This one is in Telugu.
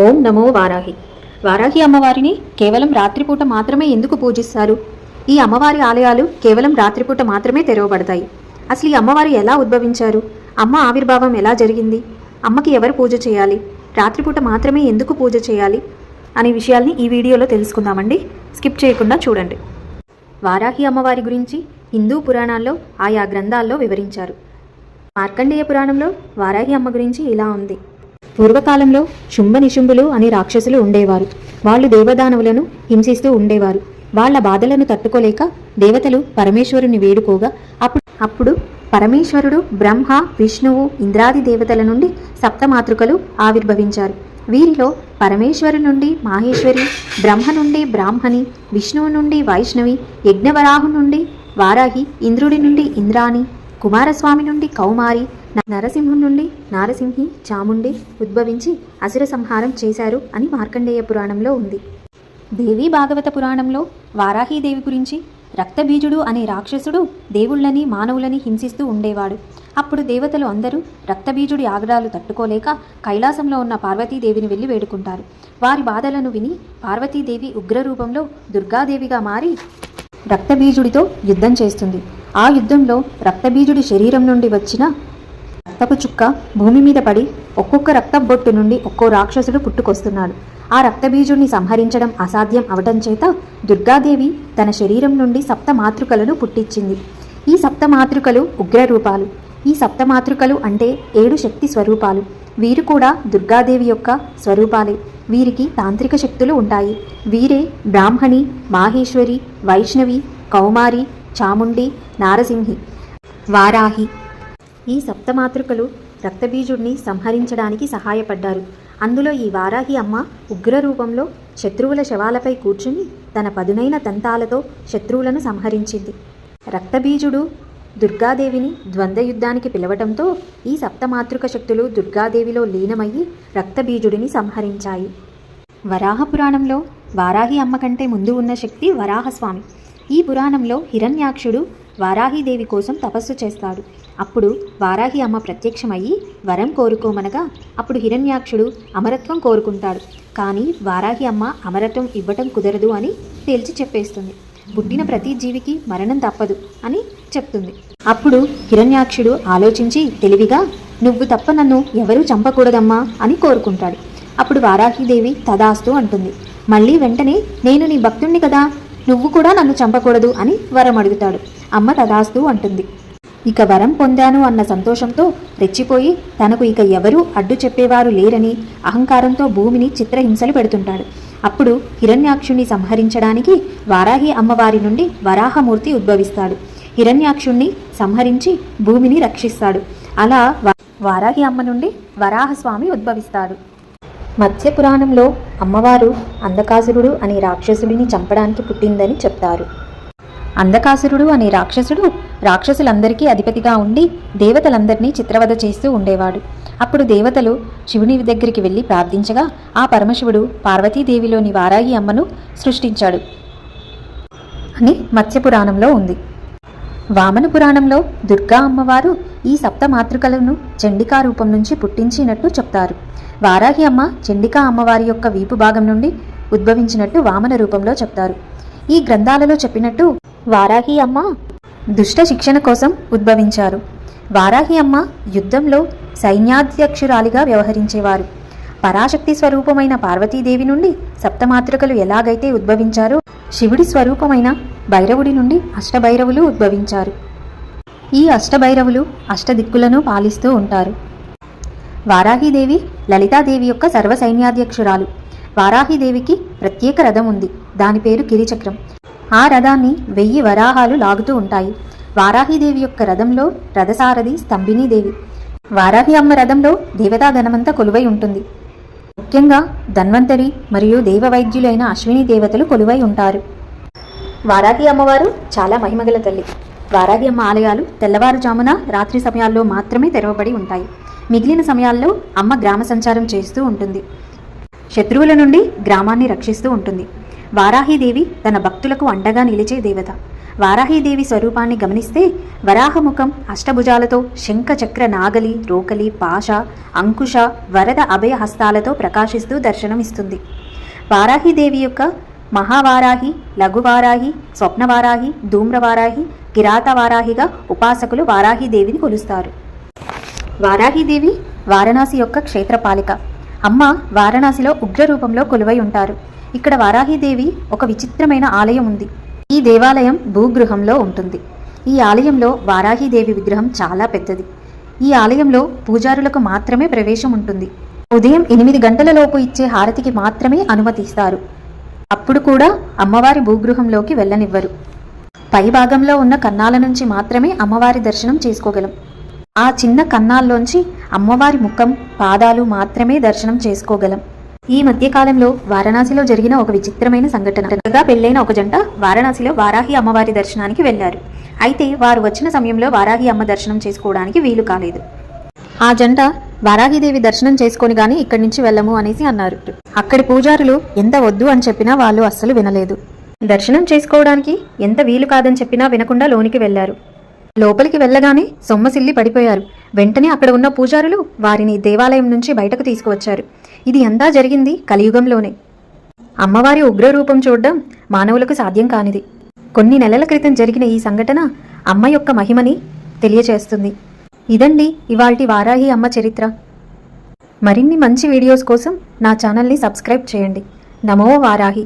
ఓం నమో వారాహి. వారాహి అమ్మవారిని కేవలం రాత్రిపూట మాత్రమే ఎందుకు పూజిస్తారు? ఈ అమ్మవారి ఆలయాలు కేవలం రాత్రిపూట మాత్రమే తెరవబడతాయి. అసలు ఈ అమ్మవారు ఎలా ఉద్భవించారు? అమ్మ ఆవిర్భావం ఎలా జరిగింది? అమ్మకి ఎవరు పూజ చేయాలి? రాత్రిపూట మాత్రమే ఎందుకు పూజ చేయాలి? అనే విషయాల్ని ఈ వీడియోలో తెలుసుకుందామండి. స్కిప్ చేయకుండా చూడండి. వారాహి అమ్మవారి గురించి హిందూ పురాణాల్లో ఆయా గ్రంథాల్లో వివరించారు. మార్కండేయ పురాణంలో వారాహి అమ్మ గురించి ఇలా ఉంది. పూర్వకాలంలో శుంభ నిశుంభులు అనే రాక్షసులు ఉండేవారు. వాళ్ళు దేవదానవులను హింసిస్తూ ఉండేవారు. వాళ్ళ బాధలను తట్టుకోలేక దేవతలు పరమేశ్వరుని వేడుకోగా అప్పుడు అప్పుడు పరమేశ్వరుడు బ్రహ్మ విష్ణువు ఇంద్రాది దేవతల నుండి సప్తమాతృకలు ఆవిర్భవించారు. వీరిలో పరమేశ్వరు నుండి మాహేశ్వరి బ్రహ్మ నుండి బ్రాహ్మణి విష్ణువు నుండి వైష్ణవి యజ్ఞవరాహు నుండి వారాహి ఇంద్రుడి నుండి ఇంద్రాణి కుమారస్వామి నుండి కౌమారి నరసింహం నుండి నారసింహి చాముండి ఉద్భవించి అసుర సంహారం చేశారు అని మార్కండేయ పురాణంలో ఉంది. దేవీ భాగవత పురాణంలో వారాహీదేవి గురించి రక్తబీజుడు అనే రాక్షసుడు దేవుళ్ళని మానవులని హింసిస్తూ ఉండేవాడు. అప్పుడు దేవతలు అందరూ రక్తబీజుడి ఆగ్రహాలు తట్టుకోలేక కైలాసంలో ఉన్న పార్వతీదేవిని వెళ్ళి వేడుకుంటారు. వారి బాధలను విని పార్వతీదేవి ఉగ్రరూపంలో దుర్గాదేవిగా మారి రక్తబీజుడితో యుద్ధం చేస్తుంది. ఆ యుద్ధంలో రక్తబీజుడి శరీరం నుండి వచ్చిన రక్తపు చుక్క భూమి మీద పడి ఒక్కొక్క రక్త బొట్టు నుండి ఒక్కో రాక్షసుడు పుట్టుకొస్తున్నాడు. ఆ రక్తబీజుడిని సంహరించడం అసాధ్యం అవటం చేత దుర్గాదేవి తన శరీరం నుండి సప్త మాతృకలను పుట్టించింది. ఈ సప్త మాతృకలు ఉగ్రరూపాలు. ఈ సప్త మాతృకలు అంటే ఏడు శక్తి స్వరూపాలు. వీరు కూడా దుర్గాదేవి యొక్క స్వరూపాలే. వీరికి తాంత్రిక శక్తులు ఉంటాయి. వీరే బ్రాహ్మణి మాహేశ్వరి వైష్ణవి కౌమారి చాముండి నారసింహి వారాహి ఈ సప్తమాతృకలు రక్తబీజుడిని సంహరించడానికి సహాయపడ్డారు. అందులో ఈ వారాహి అమ్మ ఉగ్ర రూపంలో శత్రువుల శవాలపై కూర్చుని తన పదునైన దంతాలతో శత్రువులను సంహరించింది. రక్తబీజుడు దుర్గాదేవిని ద్వంద్వ యుద్ధానికి పిలవటంతో ఈ సప్తమాతృక శక్తులు దుర్గాదేవిలో లీనమయ్యి రక్తబీజుడిని సంహరించాయి. వరాహ పురాణంలో వారాహి అమ్మ కంటే ముందు ఉన్న శక్తి వరాహస్వామి. ఈ పురాణంలో హిరణ్యాక్షుడు వారాహిదేవి కోసం తపస్సు చేస్తాడు. అప్పుడు వారాహి అమ్మ ప్రత్యక్షమయ్యి వరం కోరుకోమనగా అప్పుడు హిరణ్యాక్షుడు అమరత్వం కోరుకుంటాడు. కానీ వారాహి అమ్మ అమరత్వం ఇవ్వటం కుదరదు అని తేల్చి చెప్పేస్తుంది. పుట్టిన ప్రతి జీవికి మరణం తప్పదు అని చెప్తుంది. అప్పుడు హిరణ్యాక్షుడు ఆలోచించి తెలివిగా నువ్వు తప్ప నన్ను ఎవరూ చంపకూడదమ్మా అని కోరుకుంటాడు. అప్పుడు వారాహిదేవి తదాస్తు అంటుంది. మళ్ళీ వెంటనే నేను నీ భక్తుణ్ణి కదా నువ్వు కూడా నన్ను చంపకూడదు అని వరం అడుగుతాడు. అమ్మ తదాస్తు అంటుంది. ఇక వరం పొందాను అన్న సంతోషంతో రెచ్చిపోయి తనకు ఇక ఎవరూ అడ్డు చెప్పేవారు లేరని అహంకారంతో భూమిని చిత్రహింసలు పెడుతుంటాడు. అప్పుడు హిరణ్యాక్షుణ్ణి సంహరించడానికి వారాహి అమ్మవారి నుండి వరాహమూర్తి ఉద్భవిస్తాడు. హిరణ్యాక్షుణ్ణి సంహరించి భూమిని రక్షిస్తాడు. అలా వా- వారాహి అమ్మ నుండి వరాహస్వామి ఉద్భవిస్తాడు. మత్స్య పురాణంలో అమ్మవారు అంధకాసురుడు అనే రాక్షసుడిని చంపడానికి పుట్టిందని చెప్తారు. అంధకాసురుడు అనే రాక్షసుడు రాక్షసులందరికీ అధిపతిగా ఉండి దేవతలందరినీ చిత్రవద చేస్తూ ఉండేవాడు. అప్పుడు దేవతలు శివుని దగ్గరికి వెళ్ళి ప్రార్థించగా ఆ పరమశివుడు పార్వతీదేవిలోని వారాయి అమ్మను సృష్టించాడు అని మత్స్య పురాణంలో ఉంది. వామన పురాణంలో దుర్గా అమ్మవారు ఈ సప్త మాతృకలను చండికా రూపం నుంచి పుట్టించినట్టు చెప్తారు. వారాహి అమ్మ చండికా అమ్మవారి యొక్క వీపు భాగం నుండి ఉద్భవించినట్టు వామన రూపంలో చెప్తారు. ఈ గ్రంథాలలో చెప్పినట్టు వారాహి అమ్మ దుష్ట శిక్షణ కోసం ఉద్భవించారు. వారాహి అమ్మ యుద్ధంలో సైన్యాధ్యక్షురాలిగా వ్యవహరించేవారు. పరాశక్తి స్వరూపమైన పార్వతీదేవి నుండి సప్తమాతృకలు ఎలాగైతే ఉద్భవించారో శివుడి స్వరూపమైన భైరవుడి నుండి అష్టభైరవులు ఉద్భవించారు. ఈ అష్టభైరవులు అష్టదిక్కులను పాలిస్తూ ఉంటారు. వారాహిదేవి లలితాదేవి యొక్క సర్వ సైన్యాధ్యక్షురాలు వారాహిదేవికి ప్రత్యేక రథం ఉంది. దాని పేరు కిరిచక్రం ఆ రథాన్ని వెయ్యి వరాహాలు లాగుతూ ఉంటాయి. వారాహిదేవి యొక్క రథంలో రథసారథి స్తంభినీదేవి. వారాహి అమ్మ రథంలో దేవతాగణమంతా కొలువై ఉంటుంది. ముఖ్యంగా ధన్వంతరి మరియు దేవవైద్యులైన అశ్విని దేవతలు కొలువై ఉంటారు. వారాహి అమ్మవారు చాలా మహిమగల తల్లి. వారాహి ఆలయాలు తెల్లవారుజామున రాత్రి సమయాల్లో మాత్రమే తెరవబడి ఉంటాయి. మిగిలిన సమయాల్లో అమ్మ గ్రామ సంచారం చేస్తూ ఉంటుంది. శత్రువుల నుండి గ్రామాన్ని రక్షిస్తూ ఉంటుంది. వారాహీదేవి తన భక్తులకు అండగా నిలిచే దేవత. వారాహీదేవి స్వరూపాన్ని గమనిస్తే వరాహముఖం అష్టభుజాలతో శంఖచక్ర నాగలి రోకలి పాశ అంకుశ వరద అభయ హస్తాలతో ప్రకాశిస్తూ దర్శనమిస్తుంది. వారాహీదేవి యొక్క మహావారాహి లఘువారాహి స్వప్నవారాహి ధూమ్రవారాహి కిరాతవారాహిగా ఉపాసకులు వారాహిదేవిని కొలుస్తారు. వారాహిదేవి వారణాసి యొక్క క్షేత్రపాలిక. అమ్మ వారణాసిలో ఉగ్ర రూపంలో కొలువై ఉంటారు. ఇక్కడ వారాహిదేవి ఒక విచిత్రమైన ఆలయం ఉంది. ఈ దేవాలయం భూగృహంలో ఉంటుంది. ఈ ఆలయంలో వారాహిదేవి విగ్రహం చాలా పెద్దది. ఈ ఆలయంలో పూజారులకు మాత్రమే ప్రవేశం ఉంటుంది. ఉదయం ఎనిమిది గంటలలోపు ఇచ్చే హారతికి మాత్రమే అనుమతిస్తారు. అప్పుడు కూడా అమ్మవారి భూగృహంలోకి వెళ్ళనివ్వరు. పై భాగంలో ఉన్న కన్నాల నుంచి మాత్రమే అమ్మవారి దర్శనం చేసుకోగలం. ఆ చిన్న కన్నాల్లోంచి అమ్మవారి ముఖం పాదాలు మాత్రమే దర్శనం చేసుకోగలం. ఈ మధ్యకాలంలో వారణాసిలో జరిగిన ఒక విచిత్రమైన సంఘటన. పెళ్ళైన ఒక జంట వారణాసిలో వారాహి అమ్మవారి దర్శనానికి వెళ్ళారు అయితే వారు వచ్చిన సమయంలో వారాహి అమ్మ దర్శనం చేసుకోవడానికి వీలు కాలేదు. ఆ జంట వారాహిదేవి దర్శనం చేసుకొని గాని ఇక్కడి నుంచి వెళ్ళము అనేసి అన్నారు. అక్కడి పూజారులు ఎంత వద్దు అని చెప్పినా వాళ్ళు అస్సలు వినలేదు. దర్శనం చేసుకోవడానికి ఎంత వీలు కాదని చెప్పినా వినకుండా లోనికి వెళ్ళారు లోపలికి వెళ్ళగానే సొమ్మసిల్లి పడిపోయారు. వెంటనే అక్కడ ఉన్న పూజారులు వారిని దేవాలయం నుంచి బయటకు తీసుకువచ్చారు. ఇది అంతా జరిగింది కలియుగంలోనే. అమ్మవారి ఉగ్ర రూపం చూడడం మానవులకు సాధ్యం కానిది. కొన్ని నెలల క్రితం జరిగిన ఈ సంఘటన అమ్మ యొక్క మహిమని తెలియచేస్తుంది. ఇదండి ఇవాల్టి వారాహి అమ్మ చరిత్ర. మరిన్ని మంచి వీడియోస్ కోసం నా ఛానల్ని సబ్స్క్రైబ్ చేయండి. నమో వారాహి.